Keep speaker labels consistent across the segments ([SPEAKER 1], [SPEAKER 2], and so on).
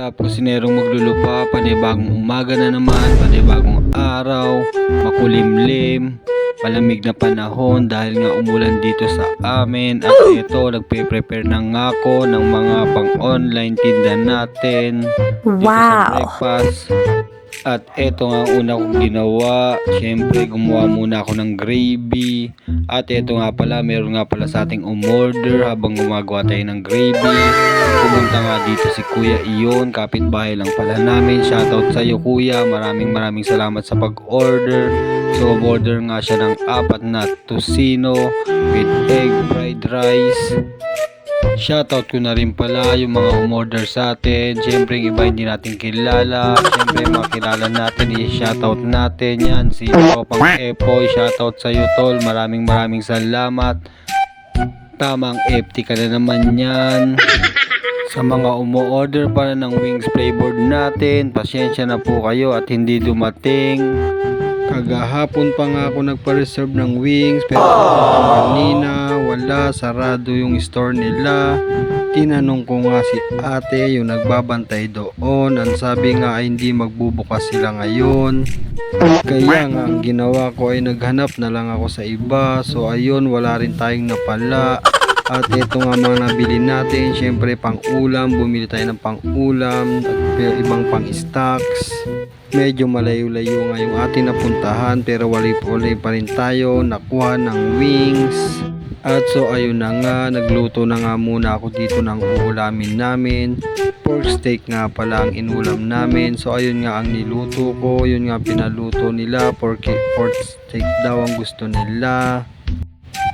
[SPEAKER 1] up? Kusinerong maglulupa, panibagong umaga na naman, panibagong araw, makulimlim, malamig na panahon dahil nga umulan dito sa amin. At ito, nagpe-prepare na nga ako ng mga pang-online tinda natin dito sa
[SPEAKER 2] Wow!
[SPEAKER 1] breakfast. At eto nga una kong ginawa. Siyempre, gumawa muna ako ng gravy. At eto nga pala, meron nga pala sa ating umorder habang gumagawa tayo ng gravy. Pumunta nga dito si Kuya Iyon, kapitbahay lang pala namin. Shoutout sa iyo Kuya, maraming maraming salamat sa pag-order. So, order nga siya ng apat na tocino with egg fried rice. Shoutout ko na rin pala yung mga umorder sa atin. Siyempre, yung iba hindi natin kilala. Siyempre, mga kilala natin, i-shoutout natin yan. Si Tropang Epoy, shoutout sa iyo, Tol. Maraming maraming salamat. Tamang FT ka na naman yan. Sa mga umu-order pala ng wings flavored natin, pasensya na po kayo at hindi dumating. Kagahapon pa nga ako nagpa-reserve ng wings pero kanina wala, sarado yung store nila. Tinanong ko nga si ate yung nagbabantay doon. Ang sabi nga ay hindi magbubukas sila ngayon. Kaya nga ang ginawa ko ay naghanap na lang ako sa iba. So ayun, wala rin tayong napala. At ito nga mga nabili natin, syempre pang ulam, bumili tayo ng pang ulam, at ibang pang stocks. Medyo malayo-layo nga yung ating napuntahan pero wali-wali pa rin tayo nakuha ng wings. At so ayun na nga, nagluto na nga muna ako dito ng uulamin namin. Pork steak nga pala ang inulam namin. So ayun nga ang niluto ko, yun nga pinaluto nila. Pork, pork steak daw ang gusto nila.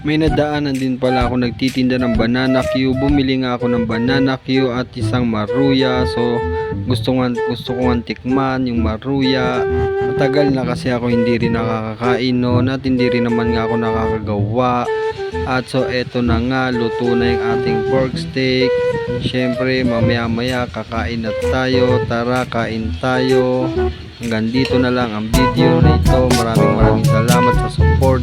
[SPEAKER 1] May nadaanan din pala ako nagtitinda ng banana Q. Bumili nga ako ng banana Q at isang maruya. So gusto nga gusto ko nga tikman yung maruya. Matagal na kasi ako hindi rin nakakakain noon at hindi rin naman nga ako nakakagawa. At so eto na nga, luto na yung ating pork steak. Syempre mamaya maya kakain na tayo. Tara kain tayo. Hanggang dito na lang ang video na ito. Maraming maraming salamat sa out.